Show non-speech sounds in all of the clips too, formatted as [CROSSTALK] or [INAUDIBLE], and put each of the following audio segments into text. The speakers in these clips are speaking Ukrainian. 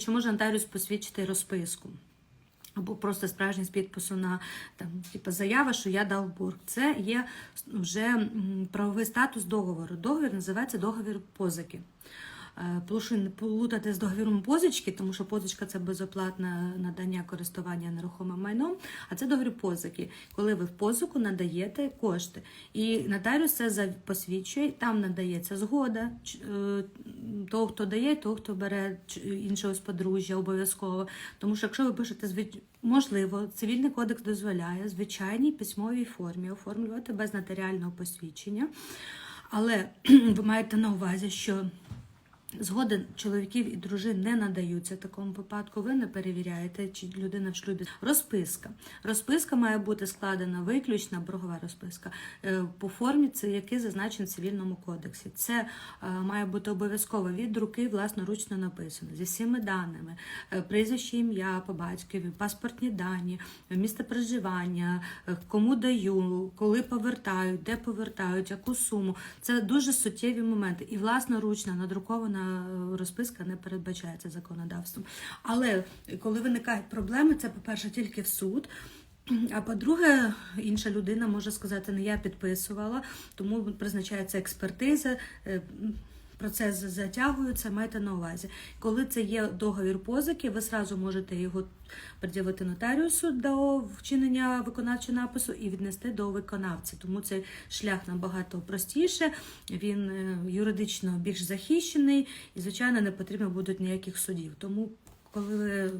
Чи може нотаріус посвідчити розписку? Або просто справжність підпису на там, типу, заява, що я дав борг. Це є вже правовий статус договору. Договір називається договір позики. Не плутати з договіром позички, тому що позичка це безоплатне надання користування нерухомим майном, а це договір позики, коли ви в позику надаєте кошти. І нотаріус це посвідчує, там надається згода е, того, хто дає, того, хто бере іншого з подружжя, обов'язково. Тому що якщо ви пишете можливо, цивільний кодекс дозволяє звичайній письмовій формі оформлювати без нотаріального посвідчення. Але [CLEARS THROAT] ви маєте на увазі, що Згоди чоловіків і дружин не надаються в такому випадку. Ви не перевіряєте, чи людина в шлюбі. Розписка. Розписка має бути складена виключно боргова розписка е, по формі, це який зазначений в цивільному кодексі. Це е, має бути обов'язково від руки власноручно написано зі всіми даними: е, прізвище, ім'я по батькові, паспортні дані, місце проживання, кому даю, коли повертають, де повертають, яку суму. Це дуже суттєві моменти. І власноручна надрукована е, розписка не передбачається законодавством. Але коли виникають проблеми, це, по-перше, тільки в суд. А по-друге, інша людина може сказати, не я підписувала, тому призначається експертиза. Процес затягується, майте на увазі. Коли це є договір позики, ви зразу можете його пред'явити нотаріусу до вчинення виконавчого напису і віднести до виконавця. Тому цей шлях набагато простіше, він е, юридично більш захищений і, звичайно, не потрібно будуть ніяких судів. Тому коли ви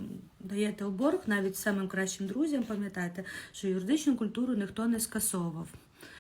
даєте у борг, навіть самим кращим друзям, пам'ятайте, що юридичну культуру ніхто не скасовував.